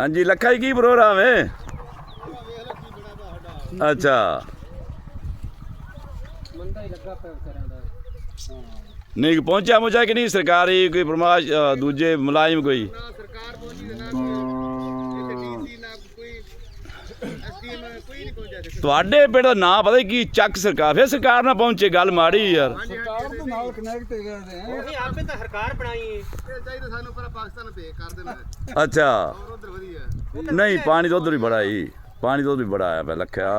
ਹਾਂਜੀ, ਲੱਖਾ ਜੀ ਕੀ ਪ੍ਰੋਗਰਾਮ ਹੈ ਅੱਛਾ। ਮੰਦਾ ਹੀ ਲੱਗਾ ਪਿਆ ਵਿਚਾਰਿਆਂ ਦਾ ਨਹੀਂ, ਪਹੁੰਚਿਆ ਮੁਝਾ ਕਿ ਨਹੀਂ ਸਰਕਾਰੀ ਕੋਈ ਪਰਮਾਸ਼ ਦੂਜੇ ਮੁਲਾਜ਼ਮ ਕੋਈ? ਸਰਕਾਰ ਪਹੁੰਚੀ ਤੇ ਨਾ ਇੱਥੇ ਡੀਸੀ ਨਾ ਕੋਈ ਐਸਡੀਐਮ ਕੋਈ ਨਹੀਂ ਪਹੁੰਚਿਆ ਇੱਥੇ। ਤੁਹਾਡੇ ਪਿੰਡ ਦਾ ਨਾਂ ਪਤਾ ਕੀ ਚੱਕ ਸਰਕਾਰ ਫਿਰ ਸਰਕਾਰ ਨਾ ਪਹੁੰਚੇ ਗੱਲ ਮਾੜੀ ਯਾਰ। ਸਰਕਾਰ ਦੇ ਨਾਲ ਕਨੈਕਟ ਹੋ। ਗਏ ਉਹੀ ਆਪੇ ਤਾਂ ਸਰਕਾਰ ਬਣਾਈ ਹੈ ਇਹ ਚਾਹੀਦਾ ਸਾਨੂੰ ਪਰ ਪਾਕਿਸਤਾਨ ਪੇ ਕਰ ਦੇਣਾ ਅੱਛਾ। ਹੋਰ ਉਧਰ ਵਧੀਆ। ਨਹੀਂ ਪਾਣੀ ਤਾਂ ਉਧਰ ਹੀ ਬੜਾ ਹੀ ਪਾਣੀ ਤਾਂ ਉਧਰ ਵੀ ਬੜਾ ਆਇਆ ਪਿਆ ਲੱਖਿਆ।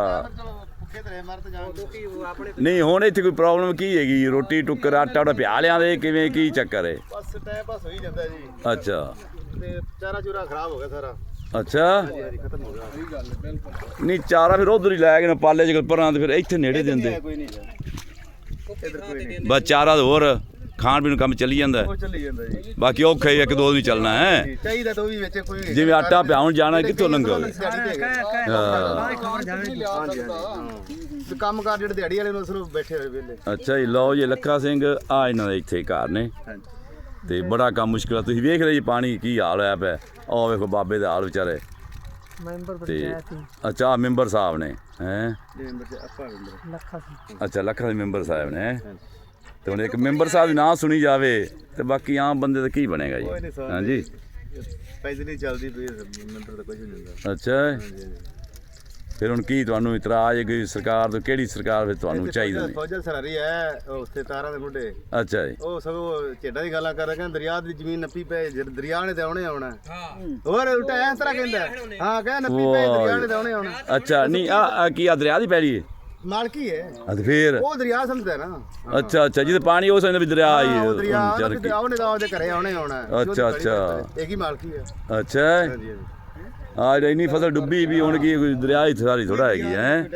ਉਹ ਨਹੀਂ ਹੁਣ ਇੱਥੇ ਕੋਈ ਪ੍ਰੋਬਲਮ ਕੀ ਹੈਗੀ? ਰੋਟੀ ਟੁੱਕਰ ਆਟਾ ਉਟਾ ਪਿਆ ਲਿਆਂ ਦੇ ਕਿਵੇਂ ਕੀ ਚੱਕਰ ਹੈ ਬਸ ਟਾਈਮ ਪਾਸ ਹੋਈ ਜਾਂਦਾ ਜੀ। ਅੱਛਾ। ਤੇ ਚਾਰਾ ਚੂਰਾ ਖਰਾਬ ਹੋ ਗਿਆ ਸਾਰਾ। ਅੱਛਾ। ਨਹੀਂ ਚਾਰਾ ਫਿਰ ਉਧਰ ਹੀ ਲੈ ਗਏ ਨੇ ਪਾਲੇ ਚ ਪਰਾਂ ਤੇ ਫਿਰ ਇੱਥੇ ਨੇੜੇ ਦਿੰਦੇ। ਨਹੀਂ ਨਹੀਂ ਬਸ ਚਾਰਾ ਹੋਰ ਖਾਣ ਪੀਣ ਕੰਮ ਚੱਲੀ ਜਾਂਦਾ ਬਾਕੀ ਔਖਾ ਹੀ ਇੱਕ ਦੋ ਦਿਨ ਹੀ ਚੱਲਣਾ ਹੈ। ਚਾਹੀਦਾ ਤਾਂ ਉਹ ਵੀ ਵਿੱਚ ਕੋਈ ਜਿਵੇਂ ਆਟਾ ਪਿਆਉਣ ਜਾਣਾ ਕਿੱਥੋਂ ਤੇ ਕੰਮ ਕਾਰ ਜਿਹੜੇ ਦਿਹਾੜੀ ਵਾਲੇ ਨੂੰ ਅਸਲ ਬੈਠੇ ਹੋਏ ਵੇਲੇ ਅੱਛਾ ਜੀ ਲਓ ਜੀ ਲੱਖਾ ਸਿੰਘ ਆ ਇਹਨਾਂ ਦੇ ਇੱਥੇ ਘਰ ਨੇ। ਤੇ ਬੜਾ ਕੰਮ ਮੁਸ਼ਕਿਲ ਆ। ਤੁਸੀਂ ਵੇਖ ਰਹੇ ਜੀ ਪਾਣੀ ਕੀ ਹਾਲ ਹੋਇਆ ਪਿਆ। ਆਹ ਵੇਖੋ ਬਾਬੇ ਦਾ ਹਾਲ ਵਿਚਾਰੇ। ਮੈਂਬਰ ਤੇ ਪੰਚਾਇਤ ਅੱਛਾ ਮੈਂਬਰ ਸਾਹਿਬ ਨੇ ਹੈ? ਜੀ ਮੈਂਬਰ ਜੀ ਆਪਾਂ ਮੈਂਬਰ। ਲੱਖਾ ਸੀ। ਅੱਛਾ ਲੱਖਾ ਦੇ ਮੈਂਬਰ ਸਾਹਿਬ ਨੇ ਤੇ ਹੁਣ ਇੱਕ ਮੈਂਬਰ ਸਾਹਿਬ ਦੀ ਨਾਂ ਸੁਣੀ ਜਾਵੇ ਤੇ ਬਾਕੀ ਆਮ ਬੰਦੇ ਦਾ ਕੀ ਬਣੇਗਾ ਕੋਈ ਜੀ ਹਾਂਜੀ। ਪੈਸੇ ਨਹੀਂ ਚੱਲਦੀ ਪਈ ਮੈਂਬਰ ਤਾਂ ਕੁਝ ਨਹੀਂ ਹੁੰਦਾ। ਅੱਛਾ। ਫਿਰ ਹੁਣ ਕੀ ਤੁਹਾਨੂੰ ਇਤਰਾਜ਼ ਹੈ ਕਿ ਸਰਕਾਰ ਤੋਂ ਕਿਹੜੀ ਸਰਕਾਰ ਫਿਰ ਤੁਹਾਨੂੰ ਚਾਹੀਦੀ ਨਹੀਂ ਫੌਜਲ ਸਰਾਰੀ ਹੈ ਉੱਥੇ ਤਾਰਾਂ ਦੇ ਮੁੰਡੇ ਅੱਛਾ ਜੀ। ਉਹ ਸਗੋਂ ਝੇਡਾਂ ਦੀ ਗੱਲਾਂ ਕਰ ਰਹੇ ਕਹਿੰਦੇ ਦਰਿਆ ਦੀ ਜ਼ਮੀਨ ਨੱਪੀ ਪਏ ਦਰਿਆ ਨੇ ਤੇ ਆਉਣੇ ਆਉਣਾ। ਹਾਂ। ਹੋਰ ਉਲਟਾ ਇਸ ਤਰ੍ਹਾਂ ਕਹਿੰਦਾ ਹਾਂ। ਕਹਿੰਦਾ ਨੱਪੀ ਪਏ ਦਰਿਆ ਨੇ ਤੇ ਆਉਣੇ ਆਉਣਾ। ਅੱਛਾ ਨਹੀਂ ਆ ਆ ਕੀ ਆ ਦਰਿਆ ਦੀ ਪੈੜੀ ਹੈ? ਮਾਲਕੀ ਹੈ। ਤੇ ਫਿਰ? ਉਹ ਦਰਿਆ ਸਮਝਦਾ ਨਾ। ਅੱਛਾ ਅੱਛਾ ਜਿਹਦੇ ਪਾਣੀ ਉਹ ਸਮਝਦਾ ਵੀ ਦਰਿਆ ਆਈ ਹਾਂ, ਉਹ ਦਰਿਆ ਆਉਣੇ ਦਾ ਉਹਦੇ ਘਰੇ ਆਉਣੇ ਆਉਣਾ। ਅੱਛਾ, ਅੱਛਾ। ਇੱਕ ਹੀ ਮਾਲਕੀ ਹੈ। ਅੱਛਾ। ਹਾਂਜੀ ਹਾਂਜੀ। ਆ ਇੰਨੀ ਫਸਲ ਡੁੱਬੀ ਵੀ ਹੁਣ ਕੀ ਕੋਈ ਦਰਿਆ ਹੀ ਸਾਰੀ ਥੋੜਾ ਹੈਗੀ ਹੈ।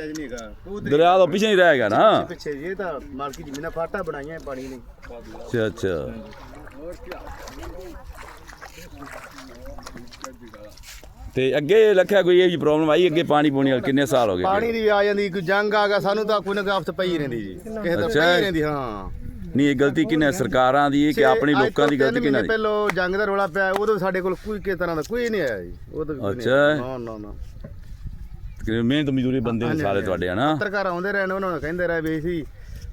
ਦਰਿਆ ਤੋਂ ਪਿੱਛੇ ਹੀ ਰਹੇਗਾ ਨਾ। ਪਿੱਛੇ ਜੀ ਇਹ ਤਾਂ ਮਾਲਕੀ ਜ਼ਮੀਨਾਂ ਫਾਟਾ ਬਣਾਈਆਂ ਪਾਣੀ ਨੇ। ਅੱਛਾ ਅੱਛਾ। ਤੇ ਅੱਗੇ ਲੱਖਿਆ ਕੋਈ ਇਹ ਜੀ ਪ੍ਰੋਬਲਮ ਆਈ? ਅੱਗੇ ਪਾਣੀ ਪੂਣੀ ਵਾਲੀ ਕਿੰਨੇ ਸਾਲ ਹੋ ਗਏ? ਪਾਣੀ ਦੀ ਵੀ ਆ ਜਾਂਦੀ ਕੋਈ ਜੰਗ ਆ ਗਿਆ ਸਾਨੂੰ ਤਾਂ ਕੋਈ ਨਾ ਆਫਤ ਪਈ ਰਹਿੰਦੀ ਜੀ। ਕਿਸੇ ਦਾ। ਪਈ ਰਹਿੰਦੀ ਹਾਂ। ਨਹੀਂ ਇਹ ਗਲਤੀ ਕਿੰਨੇ ਸਰਕਾਰਾਂ ਦੀ ਹੈ ਕਿ ਆਪਣੀ ਲੋਕਾਂ ਦੀ ਗਲਤੀ ਕਿੰਨਾ ਮਹੀਨੇ ਦੀ? ਪਹਿਲੋਂ ਜੰਗ ਦਾ ਰੋਲਾ ਪਿਆ ਉਦੋਂ ਸਾਡੇ ਕੋਲ ਕੋਈ ਕਿਸੇ ਤਰ੍ਹਾਂ ਦਾ ਕੋਈ ਨਹੀਂ ਆਇਆ ਜੀ ਨਹੀਂ ਅੱਛਾ। ਨਾ ਨਾ ਨਾ। ਕਿ ਮਿਹਨਤ ਮਜ਼ਦੂਰੀ ਬੰਦੇ ਨੇ ਸਾਰੇ ਤੁਹਾਡੇ ਹਨਾ? ਪੱਤਰਕਾਰ ਆਉਂਦੇ ਰਹੇ ਨੇ ਉਹਨਾਂ ਨੂੰ ਕਹਿੰਦੇ ਰਹੇ ਵੀ ਅਸੀਂ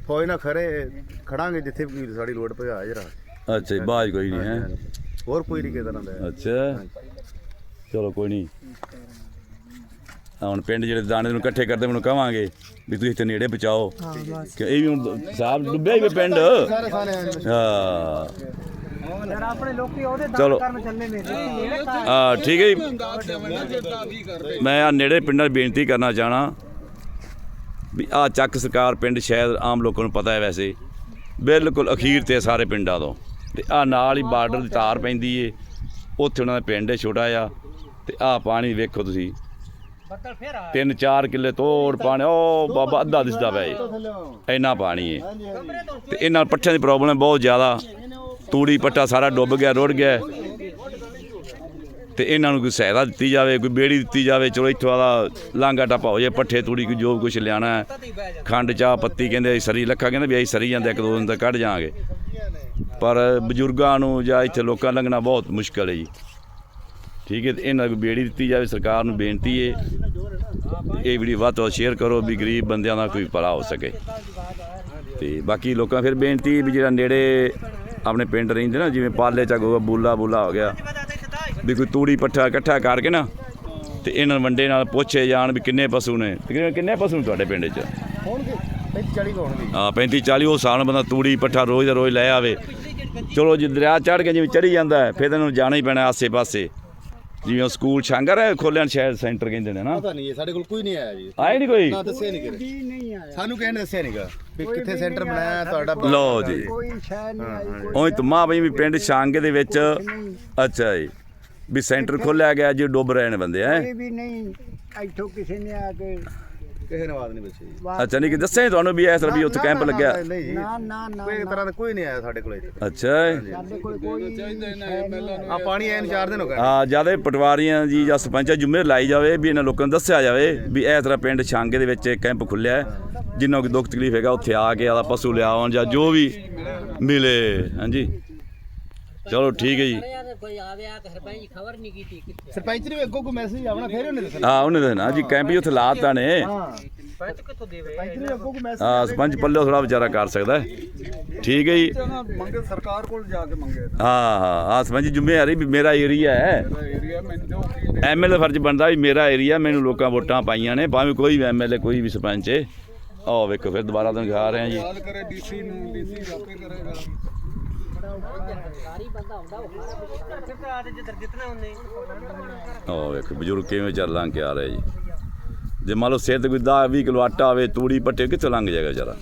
ਫੌਜ ਨਾਲ ਖੜੇ ਖੜਾਂਗੇ ਜਿੱਥੇ ਵੀ ਸਾਡੀ ਲੋੜ ਪਈ ਆ ਜਰਾ ਅੱਛਾ ਜੀ ਬਾਜ ਕੋਈ ਨਹੀਂ ਹੈ? ਹੋਰ ਕੋਈ ਨਹੀਂ ਕਿਸੇ ਤਰ੍ਹਾਂ ਦਾ। ਅੱਛਾ। ਚਲੋ ਕੋਈ ਨਹੀਂ। ਹੁਣ ਪਿੰਡ ਜਿਹੜੇ ਦਾਣੇ ਨੂੰ ਇਕੱਠੇ ਕਰਦੇ ਮੈਨੂੰ ਕਵਾਂਗੇ ਵੀ ਤੁਸੀਂ ਇੱਥੇ ਨੇੜੇ ਬਚਾਓ ਕਿ ਇਹ ਵੀ ਹੁਣ ਸਾਹਿਬ ਡੁੱਬਿਆ ਹੀ ਪਿੰਡ। ਹਾਂ। ਯਾਰ ਆਪਣੇ ਲੋਕੀ ਉਹਦੇ ਚਲੋ। ਦਾਨ ਕਰਨ ਚੱਲੇ ਨੇ ਆ ਠੀਕ ਹੈ ਜੀ। ਮੈਂ ਆ ਨੇੜੇ ਪਿੰਡਾਂ 'ਚ ਬੇਨਤੀ ਕਰਨਾ ਚਾਹਣਾ ਵੀ ਆ ਚੱਕ ਸਰਕਾਰ ਪਿੰਡ ਸ਼ਾਇਦ ਆਮ ਲੋਕਾਂ ਨੂੰ ਪਤਾ ਹੈ ਵੈਸੇ। ਬਿਲਕੁਲ ਅਖੀਰ ਤੇ ਸਾਰੇ ਪਿੰਡਾਂ ਤੋਂ। ਤੇ ਆ ਨਾਲ ਹੀ ਬਾਰਡਰ ਦੀ ਤਾਰ ਪੈਂਦੀ ਏ। ਉੱਥੇ ਉਹਨਾਂ ਦਾ ਪਿੰਡ ਹੈ ਛੋਟਾ ਆ ਤੇ ਆ ਪਾਣੀ ਵੇਖੋ ਤੁਸੀਂ। ਆ 3-4 ਕਿੱਲੇ ਤੋੜ ਪਾਣੀ ਉਹ ਬਾਬਾ ਅੱਧਾ ਦਿਸਦਾ ਪਿਆ ਜੀ। ਇੰਨਾ ਪਾਣੀ ਏ। ਤੇ ਇਹਨਾਂ ਪੱਠਿਆਂ ਦੀ ਪ੍ਰੋਬਲਮ ਬਹੁਤ ਜ਼ਿਆਦਾ। ਤੂੜੀ ਪੱਟਾ ਸਾਰਾ ਡੁੱਬ ਗਿਆ ਰੁੜ ਗਿਆ। ਤੇ ਇਹਨਾਂ ਨੂੰ ਕੋਈ ਸਹਾਇਤਾ ਦਿੱਤੀ ਜਾਵੇ ਕੋਈ ਬੇੜੀ ਦਿੱਤੀ ਜਾਵੇ ਚਲੋ ਇੱਥੋਂ ਆਦਾ ਲਾਂਗਾ ਟੱਪਾ ਹੋ ਜਾਏ ਪੱਠੇ ਤੂੜੀ ਕੋਈ ਜੋ ਕੁਝ ਲਿਆਣਾ ਹੈ। ਖੰਡ ਚਾਹ ਪੱਤੀ ਕਹਿੰਦੇ ਅਸੀਂ ਸਰੀ ਲੱਖਾ ਕਹਿੰਦੇ ਵੀ ਅਸੀਂ ਸਰੀ ਜਾਂਦੇ ਇੱਕ ਦੋ ਦਿਨ ਤੱਕ ਕੱਢ ਜਾਾਂਗੇ ਪਰ ਬਜ਼ੁਰਗਾਂ ਨੂੰ ਜਾਂ ਇੱਥੇ ਲੋਕਾਂ ਲੰਘਣਾ ਬਹੁਤ ਮੁਸ਼ਕਲ ਹੈ ਜੀ। ਠੀਕ ਹੈ ਤੇ ਇਹਨਾਂ ਨੂੰ ਕੋਈ ਬੇੜੀ ਦਿੱਤੀ ਜਾਵੇ ਸਰਕਾਰ ਨੂੰ ਬੇਨਤੀ ਹੈ ਇਹ ਵੀਡੀਓ ਵੱਧ ਤੋਂ ਸ਼ੇਅਰ ਕਰੋ ਵੀ ਗਰੀਬ ਬੰਦਿਆਂ ਦਾ ਕੋਈ ਭਲਾ ਹੋ ਸਕੇ। ਤੇ ਬਾਕੀ ਲੋਕਾਂ ਫਿਰ ਬੇਨਤੀ ਵੀ ਜਿਹੜਾ ਨੇੜੇ ਆਪਣੇ ਪਿੰਡ ਰਹਿੰਦੇ ਨਾ ਜਿਵੇਂ ਪਾਲੇ ਹੋ ਗਿਆ ਬੂਲਾ ਬੂਲਾ ਹੋ ਗਿਆ ਵੀ ਕੋਈ ਤੂੜੀ ਪੱਠਾ ਇਕੱਠਾ ਕਰਕੇ ਨਾ ਤੇ ਇਹਨਾਂ ਵੰਡੇ ਨਾਲ ਪੁੱਛੇ ਜਾਣ ਵੀ ਕਿੰਨੇ ਪਸ਼ੂ ਨੇ। ਤਕਰੀਬਨ ਕਿੰਨੇ ਪਸ਼ੂ ਨੇ ਤੁਹਾਡੇ ਪਿੰਡ 'ਚ? ਹੋਣਗੇ 35 40 ਹੋਣਗੇ। ਹਾਂ 35 40 ਉਹ ਸਾਲ ਬੰਦਾ ਤੂੜੀ ਪੱਠਾ ਰੋਜ਼ ਦਾ ਰੋਜ਼ ਲੈ ਆਵੇ। ਚਲੋ ਜੇ ਦਰਿਆ ਚੜ ਕੇ ਜਿਵੇਂ ਚੜੀ ਜਾਂਦਾ ਫਿਰ ਇਹਨਾਂ ਨੂੰ ਜਾਣਾ ਹੀ ਪੈਣਾ ਆਸੇ ਪਾਸੇ ਜਿਵੇਂ ਉਹ ਸਕੂਲ ਛਾਂਗਰ ਹੈ ਖੋਲਿਆ ਸ਼ਾਇਦ ਸੈਂਟਰ ਕਹਿੰਦੇ ਨੇ ਨਾ। ਪਤਾ ਨਹੀਂ ਸਾਡੇ ਕੋਲ ਕੋਈ ਨਹੀਂ ਆਇਆ ਜੀ। ਆਏ ਨਹੀਂ ਕੋਈ? ਨਾ ਦੱਸਿਆ ਨਹੀਂ ਕਰੇ ਨਹੀਂ ਆਇਆ। ਸਾਨੂੰ ਨੇ ਦੱਸਿਆ ਨਹੀਂਗਾ ਵੀ ਕਿੱਥੇ ਸੈਂਟਰ ਬਣਾਇਆ ਤੁਹਾਡਾ ਲਓ ਜੀ। ਕੋਈ ਸ਼ੈ ਨਹੀਂ ਆਈ ਉਹ ਤੁਮਾ ਬਈ ਵੀ ਪਿੰਡ ਛਾਂਗੇ ਦੇ ਵਿੱਚ ਅੱਛਾ ਜੀ। ਵੀ ਸੈਂਟਰ ਖੋਲਿਆ ਗਿਆ ਜੀ ਡੁੱਬ ਰਹੇ ਨੇ ਬੰਦੇ ਹੈ? ਵੀ ਨਹੀਂ ਇੱਥੋਂ ਕਿਸੇ ਨੇ ਆ ਕੇ ਕਿਸੇ ਨੇ ਆਵਾਜ਼ ਨਹੀਂ ਜੀ। ਅੱਛਾ ਨਹੀਂ ਕਿ ਦੱਸਿਆ ਨੀ ਤੁਹਾਨੂੰ ਵੀ ਇਸ ਤਰ੍ਹਾਂ ਵੀ ਉੱਥੇ ਕੈਂਪ ਲੱਗਿਆ? ਨਹੀਂ ਜੀ। ਨਾ ਨਾ ਨਾ ਕੋਈ ਤਰ੍ਹਾਂ ਦਾ ਕੋਈ ਨਹੀਂ ਆਇਆ ਸਾਡੇ ਕੋਲ ਇੱਥੇ। ਅੱਛਾ। ਜੀ। ਸਾਡੇ ਕੋਲ ਕੋਈ ਸ਼ੈ ਨਹੀਂ। ਆ ਪਾਣੀ ਐਨ ਚਾਰ ਦਿਨ ਹੋ ਗਏ। ਹਾਂ ਜ਼ਿਆਦਾ ਪਟਵਾਰੀਆਂ ਜੀ ਜਾਂ ਸਰਪੰਚਾਂ ਜ਼ਿੰਮੇਵਾਰੀ ਲਾਈ ਜਾਵੇ ਵੀ ਇਹਨਾਂ ਲੋਕਾਂ ਨੂੰ ਦੱਸਿਆ ਜਾਵੇ ਵੀ ਇਸ ਤਰ੍ਹਾਂ ਪਿੰਡ ਛਾਂਗੇ ਦੇ ਵਿੱਚ ਕੈਂਪ ਖੁੱਲਿਆ ਹੈ ਜਿੰਨਾ ਕੋਈ ਦੁੱਖ ਤਕਲੀਫ ਹੈਗਾ ਉੱਥੇ ਆ ਕੇ ਆਦਾ ਪਸ਼ੂ ਲਿਆਉਣ ਜਾਂ ਜੋ ਵੀ ਮਿਲੇ। ਹਾਂਜੀ। ਚਲੋ ਠੀਕ ਹੈ ਜੀ। ਕੋਈ ਕਿ ਸਰਪੰਚ ਖਬਰ ਨਹੀਂ ਕੀਤੀ ਕਿੱਥੇ ਸਰਪੰਚ ਨੇ ਵੀ ਅੱਗੋਂ ਕੋਈ ਮੈਸੇਜ ਆਵਣਾ ਫੇਰ ਉਹਨੇ ਦੱਸਣਾ। ਹਾਂ ਉਹਨੇ ਦੱਸਣਾ। ਜੀ ਕੈਂਪ ਹੀ ਉੱਥੇ ਲਾਤਾ ਨੇ। ਹਾਂ। ਸਰਪੰਚ ਕਿੱਥੋਂ ਦੇਵੇ? ਸਰਪੰਚ ਨੇ ਅੱਗੋਂ ਕੋਈ ਮੈਸੇਜ ਹਾਂ ਸਰਪੰਚ ਪੱਲੇ ਥੋੜਾ ਵਿਚਾਰਾ ਕਰ ਸਕਦਾ। ਹੈ। ਠੀਕ ਹੈ ਜੀ। ਮੰਗੇ ਸਰਕਾਰ ਕੋਲ ਜਾ ਕੇ ਮੰਗੇ। ਹਾਂ ਹਾਂ ਹਾਂ ਸਰਪੰਚ ਜ਼ਿੰਮੇਵਾਰੀ ਵੀ ਮੇਰਾ ਏਰੀਆ ਹੈ। ਏਰੀਆ ਮੈਨੂੰ ਦਿਓ ਕੀ ਐਮਐਲਏ ਫਰਜ਼ ਬਣਦਾ ਵੀ ਮੇਰਾ ਏਰੀਆ ਮੈਨੂੰ ਲੋਕਾਂ ਵੋਟਾਂ ਪਾਈਆਂ ਨੇ। ਭਾਵੇਂ ਕੋਈ ਵੀ ਐਮਐਲਏ ਕੋਈ ਵੀ ਸਰਪੰਚ ਹੈ। ਆਹ ਵੇਖੋ ਫਿਰ ਦੁਬਾਰਾ ਤੁਹਾਨੂੰ ਦਿਖਾ ਰਹੇ ਹਾਂ ਜੀ। ਗੱਲ ਕਰੇ ਡੀਸੀ ਨੂੰ ਡੀਸੀ ਆਪੇ ਕਰੇਗਾ। ਸਰਕਾਰੀ ਬੰਦਾ ਹੁੰਦਾ ਉਹ ਸਰਕਾਰ ਬਜ਼ੁਰਗ ਕਿਵੇਂ ਵਿਚਾਰ ਲੰਘ ਕੇ ਆ ਰਹੇ ਜੀ। ਜੇ ਮੰਨ ਲਓ ਸਿਰ ਤੇ ਕੋਈ 10 20 ਕਿਲੋ ਆਟਾ ਹੋਵੇ ਤੂੜੀ ਪੱਟੇ ਕਿੱਥੋਂ ਲੰਘ ਜਾਏਗਾ ਵਿਚਾਰਾ?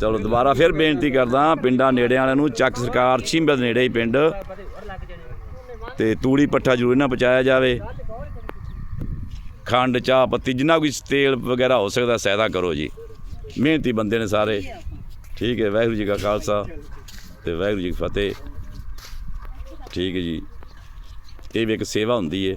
ਚਲੋ ਦੁਬਾਰਾ ਫਿਰ ਬੇਨਤੀ ਕਰਦਾ, ਪਿੰਡਾਂ ਨੇੜੇ ਵਾਲਿਆਂ ਨੂੰ, ਚੱਕ ਸਰਕਾਰ ਛਿੰਬੇ ਦੇ ਨੇੜੇ ਹੀ ਪਿੰਡ। ਤੇ ਤੂੜੀ ਪੱਠਾ ਜ਼ਰੂਰ ਨਾ ਪਹੁੰਚਾਇਆ ਜਾਵੇ। ਖੰਡ, ਚਾਹ ਪੱਤੀ, ਜਿੰਨਾ ਕੋਈ ਤੇਲ ਵਗੈਰਾ ਹੋ ਸਕਦਾ ਸਹਾਇਤਾ ਕਰੋ ਜੀ। ਮਿਹਨਤੀ ਬੰਦੇ ਨੇ ਸਾਰੇ। ਠੀਕ ਹੈ, ਵਾਹਿਗੁਰੂ ਜੀ ਕਾ ਖਾਲਸਾ। ਤੇ ਵਾਹਿਗੁਰੂ ਜੀ ਕੀ ਫਤਿਹ। ਠੀਕ ਹੈ ਜੀ। ਇਹ ਵੀ ਇੱਕ ਸੇਵਾ ਹੁੰਦੀ ਹੈ।